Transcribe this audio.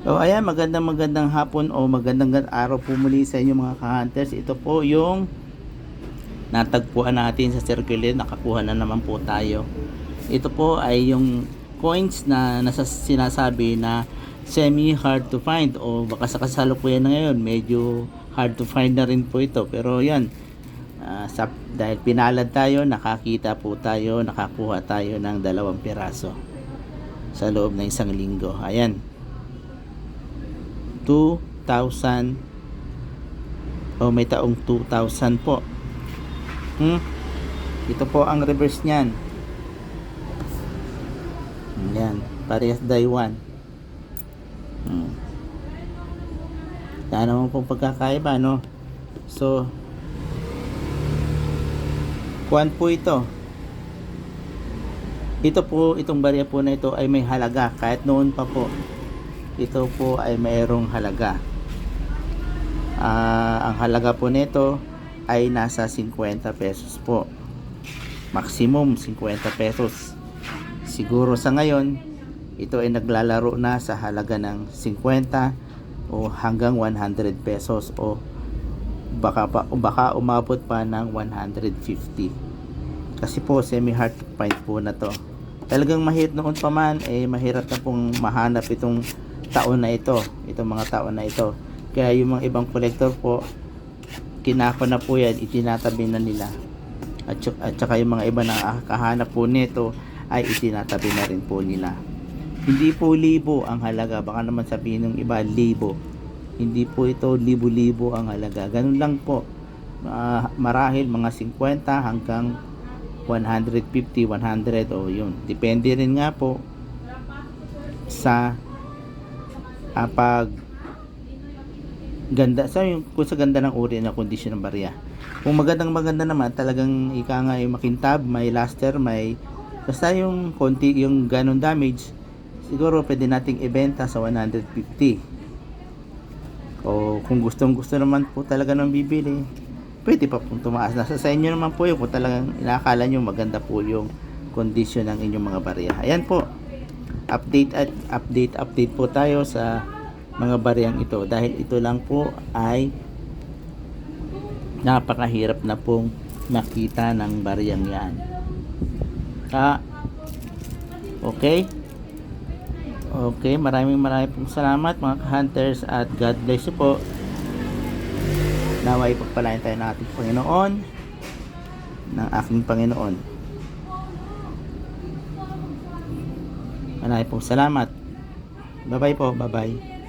So ayan, magandang magandang hapon o magandang gan- araw po muli sa inyo mga ka-hunters. Ito po yung natagpuan natin sa circular, nakakuha na naman po tayo. Ito po ay yung coins na nasa sinasabi na semi hard to find. O baka sa kasalukuyan na ngayon medyo hard to find na rin po ito. Pero yan ah, sa, dahil pinalad tayo nakakita po tayo nakakuha tayo ng dalawang piraso sa loob ng isang linggo. Ayan 2,000 o may taong 2,000 po. Hmm? ito po ang reverse nyan yan parehas die 1 hmm. yan naman pong pagkakaiba no? So kuan po ito. Ito po itong barya po na ito ay may halaga kahit noon pa po ito po ay mayroong halaga. Ah, ang halaga po nito ay nasa 50 pesos po. Maximum 50 pesos. Siguro sa ngayon, ito ay naglalaro na sa halaga ng 50 o hanggang 100 pesos o baka pa o baka umabot pa ng 150. Kasi po semi hard find po na to. Talagang mahirap noon pa man eh mahirap na pong mahanap itong taon na ito, itong mga taon na ito. Kaya yung mga ibang collector po, kinako na po yan, itinatabi na nila. At, at saka yung mga iba na kahanap po nito ay itinatabi na rin po nila. Hindi po libo ang halaga, baka naman sabihin ng iba libo. Hindi po ito libo-libo ang halaga. Ganun lang po. Ah, marahil mga 50 hanggang 150, 100 o yun. Depende rin nga po sa ah, pag ganda sa yung kung sa ganda ng uri na kondisyon ng barya. Kung magandang maganda naman, talagang ika nga yung makintab, may luster, may basta yung konti yung ganon damage, siguro pwede nating ibenta sa 150. O kung gustong gusto naman po talaga ng bibili, pwede pa pong tumaas. Nasa sa inyo naman po yun kung talagang inakala nyo maganda po yung kondisyon ng inyong mga barya. Ayan po update at update update po tayo sa mga bariyang ito. Dahil ito lang po ay napakahirap na pong makita ng bariyang yan. Ah, okay? Okay maraming maraming pong salamat mga hunters at God bless you po. Naway pagpalain tayo ng ating Panginoon ng aking Panginoon Maraming pong salamat. Bye-bye po. Bye-bye.